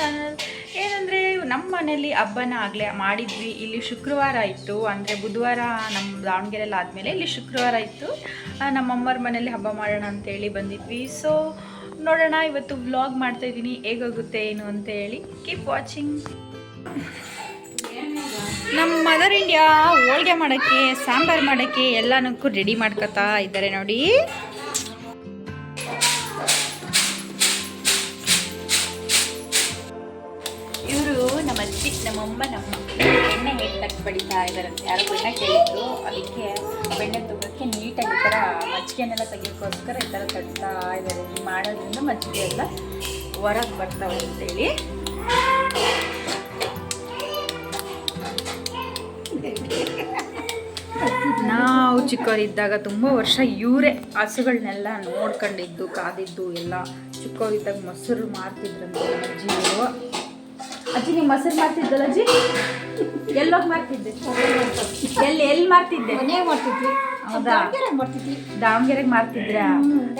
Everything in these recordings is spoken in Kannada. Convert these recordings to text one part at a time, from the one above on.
ಚಾನಲ್ ಏನಂದರೆ ನಮ್ಮ ಮನೇಲಿ ಹಬ್ಬನ ಆಗಲೇ ಮಾಡಿದ್ವಿ. ಇಲ್ಲಿ ಶುಕ್ರವಾರ ಇತ್ತು. ಅಂದರೆ ಬುಧವಾರ ನಮ್ಮ ದಾವಣಗೆರೆಯಲ್ಲಿ ಆದಮೇಲೆ ಇಲ್ಲಿ ಶುಕ್ರವಾರ ಇತ್ತು. ನಮ್ಮಮ್ಮರ ಮನೇಲಿ ಹಬ್ಬ ಮಾಡೋಣ ಅಂತೇಳಿ ಬಂದಿದ್ವಿ. ಸೊ ನೋಡೋಣ. ಇವತ್ತು ವ್ಲಾಗ್ ಮಾಡ್ತಾಯಿದ್ದೀನಿ ಹೇಗೋಗುತ್ತೆ, ಏನು ಅಂತ ಹೇಳಿ ಕೀಪ್ ವಾಚಿಂಗ್ ನಮ್ಮ ಮದರ್ ಇಂಡಿಯಾ ಹೋಳಿಗೆ ಮಾಡೋಕ್ಕೆ, ಸಾಂಬಾರು ಮಾಡೋಕ್ಕೆ ಎಲ್ಲನಕ್ಕೂ ರೆಡಿ ಮಾಡ್ಕೊತಾ ಇದ್ದಾರೆ ನೋಡಿ. ನಮ್ಮಮ್ಮ ನಮ್ಮ ಬೆಣ್ಣೆ ಹೇಗೆ ತಟ್ಟು ಬಡಿತಾ ಇದ್ದಾರಂತೆ ಯಾರೋ ಬೆಣ್ಣೆ ಕೇಳಿದ್ರು. ಅದಕ್ಕೆ ಬೆಣ್ಣೆ ತಗೋಕ್ಕೆ ನೀಟಾಗಿ ಈ ಥರ ಮಜ್ಜಿಗೆನೆಲ್ಲ ತೆಗಿಯೋಕ್ಕೋಸ್ಕರ ಈ ಥರ ತಟ್ತಾ ಇದ್ದಾರೆ ಮಾಡೋದ್ರಿಂದ ಮಜ್ಜಿಗೆ ಎಲ್ಲ ಹೊರಗೆ ಬರ್ತಾವೆ ಅಂತೇಳಿ ನಾವು ಚಿಕ್ಕವರಿದ್ದಾಗ ತುಂಬ ವರ್ಷ ಇವರೇ ಹಸುಗಳನ್ನೆಲ್ಲ ನೋಡ್ಕೊಂಡಿದ್ದು, ಕಾದಿದ್ದು ಎಲ್ಲ. ಚಿಕ್ಕವರಿದ್ದಾಗ ಮೊಸರು ಮಾರ್ತಿದ್ರಂತೆ ಜೀವ ಅಜ್ಜಿ ನೀವು ಮೊಸರು ಮಾಡ್ತಿದ್ದಲ್ಲ ಅಜ್ಜಿ? ಎಲ್ಲೋಗಿ ಮಾಡ್ತಿದ್ದೆ. ಎಲ್ಲಿ ಎಲ್ಲಿ ಮಾಡ್ತಿದ್ದೆ? ಮನೆಯಾಗ ಮಾಡ್ತಿದ್ವಿ. ಹೌದಾ? ಮಾಡ್ತಿದ್ವಿ. ದಾವಣಗೆರೆಗೆ ಮಾರ್ತಿದ್ರ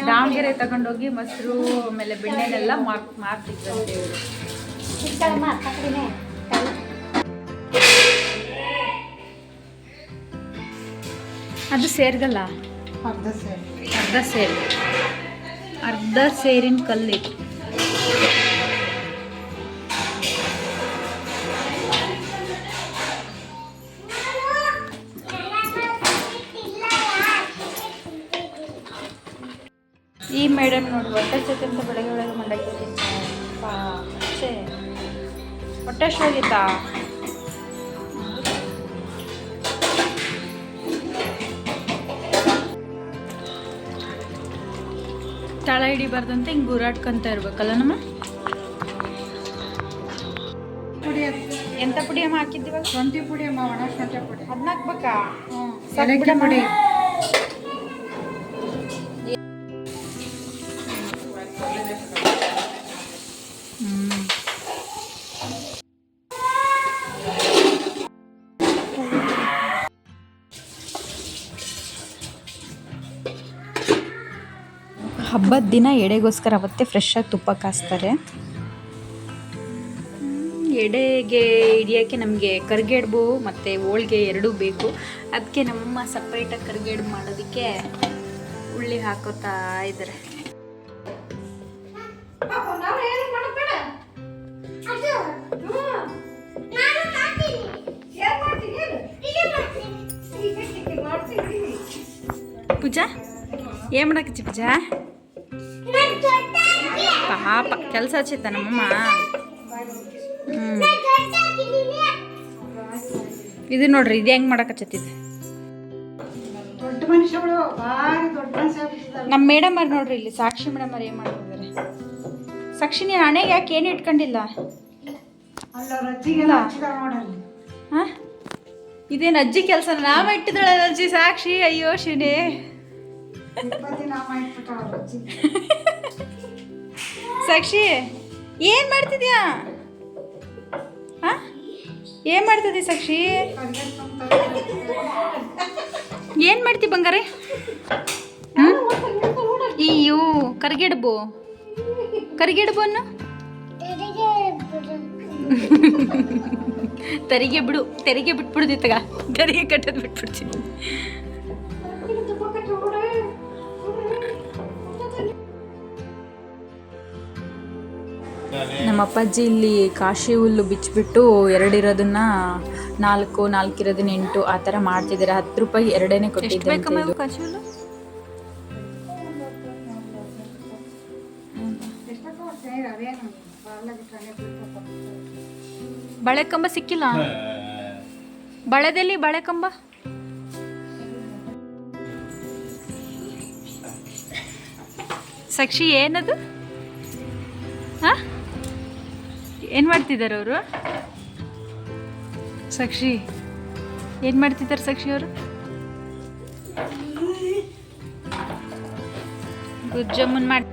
ದಾವಣಗೆರೆ. ತಗೊಂಡೋಗಿ ಮೊಸರು ಆಮೇಲೆ ಬೆಣ್ಣೆನೆಲ್ಲ ಮಾರ್ ಮಾರ್ತಿದ್ರಂತೆ ಇವರು. ಅದು ಸೇರ್ಗಲ್ಲ? ಅರ್ಧ ಸೇರಿ. ಅರ್ಧ ಸೇರು. ಅರ್ಧ ಸೇರಿನ ಕಲ್ಲಿಟ್ಟು ಮೇಡಮ್ ನೋಡಿ ಹೊಟ್ಟೆ ಸತಿ ಅಂತ ಬೆಳಗ್ಗೆ ಬೆಳಗ್ಗೆ ಮಂಡಕ್ಕಿ ಛೇ ಹೊಟ್ಟೆ ಶೋಗಿತ್ತಾ ತಳ ಹಿಡಿಬಾರ್ದಂತ ಹಿಂಗೆ ಗುರಾಡ್ಕೊಂತ ಇರ್ಬೇಕಲ್ಲ ನಮ್ಮ? ಪುಡಿ ಎಂತ ಪುಡಿ ಅಮ್ಮ ಹಾಕಿದ್ದೀವಾಗ ಶುಂಠಿ ಪುಡಿ ಅಮ್ಮ ಒಣ ಶುಂಠಿ ಪುಡಿ. ಅದನ್ನ ಹಾಕ್ಬೇಕಾ? ಏಲಕ್ಕಿ ಪುಡಿ. ಹಬ್ಬದ ದಿನ ಎಡೆಗೋಸ್ಕರ ಅವತ್ತೇ ಫ್ರೆಶ್ ಆಗಿ ತುಪ್ಪ ಕಾಸ್ತಾರೆ. ಎಡೆಗೆ ಹಿಡಿಯೋಕ್ಕೆ ನಮಗೆ ಕರ್ಗೆಡ್ಬು ಮತ್ತು ಹೋಳ್ಗೆ ಎರಡೂ ಬೇಕು. ಅದಕ್ಕೆ ನಮ್ಮ ಸಪ್ರೇಟಾಗಿ ಕರ್ಗೆಡ್ ಮಾಡೋದಕ್ಕೆ ಉಳ್ಳಿ ಹಾಕೋತಾ ಇದ್ದಾರೆ. ಪೂಜಾ, ಏನು ಮಾಡಕ್ಕಿ ಪೂಜಾ? ಪಾಪ ಕೆಲಸ ಹಚ್ಚಿತ್ತ ನಮ್ಮಮ್ಮ. ಇದು ನೋಡ್ರಿ ಇದು ಹೆಂಗೆ ಮಾಡಕತ್ತಿದ್ದೆ ನಮ್ಮ ಮೇಡಮ್ ಅವ್ರು ನೋಡ್ರಿ ಇಲ್ಲಿ ಸಾಕ್ಷಿ ಮೇಡಮ್ ಅವ್ರು ಏನು ಮಾಡ್ತಿದ್ದಾರೆ ಸಾಕ್ಷಿ ನೀನು ಹಣೆಗೆ ಯಾಕೆ ಏನು ಇಟ್ಕೊಂಡಿಲ್ಲ? ಹಾಂ? ಇದೇನು ಅಜ್ಜಿ ಕೆಲಸ ನಾಮ ಇಟ್ಟಿದ್ದಾಳೆ ಅಜ್ಜಿ ಸಾಕ್ಷಿ ಅಯ್ಯೋ ಶಿವನೇ ಸಾಕ್ಷಿ? ಏನು ಮಾಡ್ತಿದ್ಯಾ? ಹಾಂ? ಏನು ಮಾಡ್ತಿದ್ದಿ ಸಾಕ್ಷಿ? ಏನ್ ಮಾಡ್ತಿ ಬಂಗಾರೆ? ಅಯ್ಯೋ, ಕರಿಗೆಡ್ಬು. ಕರಿಗೆಡ್ಬು ಅನ್ನು? ತೆರಿಗೆ ಬಿಡು, ತೆರಿಗೆ ಬಿಟ್ಬಿಡ್ದಿತ್ತಗ. ತೆರಿಗೆ ಕಟ್ಟೋದು ಬಿಟ್ಬಿಡ್ತೀನಿ. ನಮ್ಮ ಅಪ್ಪಾಜಿ ಇಲ್ಲಿ ಕಾಶಿ ಹುಲ್ಲು ಬಿಚ್ಚಿಬಿಟ್ಟು ಎರಡಿರೋದನ್ನ ನಾಲ್ಕು ನಾಲ್ಕಿರೋದನ್ನ ಎಂಟು ಆ ಥರ ಮಾಡ್ತಿದ್ದಾರೆ. ಹತ್ತು ರೂಪಾಯಿ ಎರಡೇನೆ ಕೊಟ್ಟಿದ್ದೆ ಕಾಶಿ ಹುಲ್ಲು? ಬಳೆಕಂಬ ಸಿಕ್ಕಿಲ್ಲ? ಬಳೆದಲ್ಲಿ ಬಳೆಕಂಬ? ಸಾಕ್ಷಿ ಏನದು? ಏನು ಮಾಡ್ತಿದ್ದಾರೆ ಅವರು? ಸಾಕ್ಷಿ ಏನು ಮಾಡ್ತಿದ್ದಾರೆ ಸಾಕ್ಷಿ ಅವರು? ಗುಜ್ಜಮ್ಮನ್ ಮಾಡಿ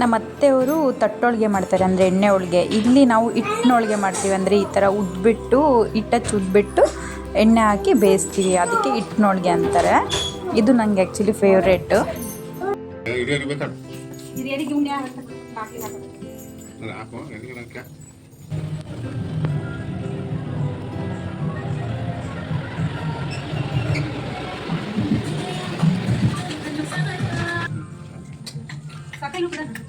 ನಮ್ಮ ಅತ್ತೆಯವರು ತಟ್ಟೊಳಗೆ ಮಾಡ್ತಾರೆ ಅಂದರೆ ಎಣ್ಣೆ ಹೋಳಿಗೆ ಇಲ್ಲಿ ನಾವು ಹಿಟ್ಟಿನ ಹೋಳಿಗೆ ಮಾಡ್ತೀವಿ ಅಂದರೆ ಈ ಥರ ಉದ್ಬಿಟ್ಟು ಹಿಟ್ಟಚ್ಚು ಉದ್ಬಿಟ್ಟು ಎಣ್ಣೆ ಹಾಕಿ ಬೇಯಿಸ್ತೀವಿ. ಅದಕ್ಕೆ ಹಿಟ್ಟಿನ ಹೋಳಿಗೆ ಅಂತಾರೆ. ಇದು ನನಗೆ ಆ್ಯಕ್ಚುಲಿ ಫೇವ್ರೇಟು ಹಿರಿಯರಿಗೆ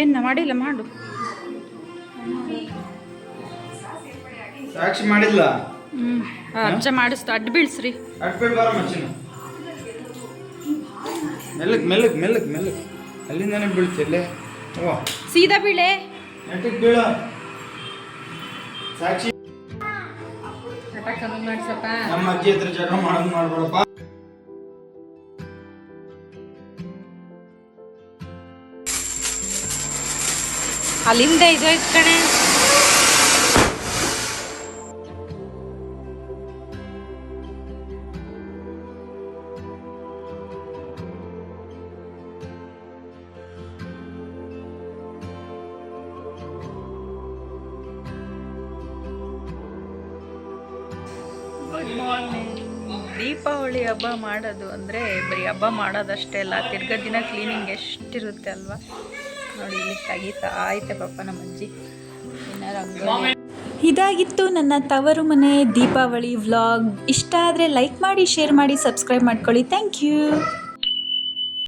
ಏನು ಮಾಡಿಲ್ಲ ಮಾಡು. ಸಾಕ್ಷಿ ಮಾಡಿಲ್ಲ? ಹ್ಞೂ ಅಜ್ಜ ಅಡ್ ಅಡ್ಡ ಬೀಳ್ಸ್ರಿ. ಅಟ್ಬೇಡ ಬಾರ ಮಚ್ಚಿನ. ಮೆಲ್ಲಕ್ ಮೆಲ್ಲಕ್ ಮೆಲ್ಲಕ್ ಮೆಲ್ಲಕ್ ಅಲ್ಲಿಂದಾನೆ ಬೀಳ್ತಿಲ್ಲೇ ಓ. ಸೀದಾ ಬೀಳೆ. ನೆಟ್ಟಕ್ ಬೀಳ. ಸಾಕ್ಷಿ. ನಮ್ಮ ಅಜ್ಜಿ ಹತ್ರ ಜಗಳ ಮಾಡೋದು ಮಾಡ್ಬೇಡಪ್ಪ. ಅಲ್ಲಿಂದ ಇದಾಯ್ತು ಕಣೆ. ದೀಪಾವಳಿ ಹಬ್ಬ ಮಾಡೋದು ಅಂದರೆ ಬರೀ ಹಬ್ಬ ಮಾಡೋದಷ್ಟೇ ಅಲ್ಲ, ತಿರ್ಗಾ ದಿನ ಕ್ಲೀನಿಂಗ್ ಎಷ್ಟಿರುತ್ತೆ ಅಲ್ವಾ? ನೋಡಿ, ಇಲ್ಲಿ ತೆಗಿತಾ ಇದಾಗಿತ್ತು ನನ್ನ ತವರು ಮನೆ ದೀಪಾವಳಿ ವ್ಲಾಗ್. ಇಷ್ಟ ಆದರೆ ಲೈಕ್ ಮಾಡಿ, ಶೇರ್ ಮಾಡಿ, ಸಬ್ಸ್ಕ್ರೈಬ್ ಮಾಡ್ಕೊಳ್ಳಿ. Thank you.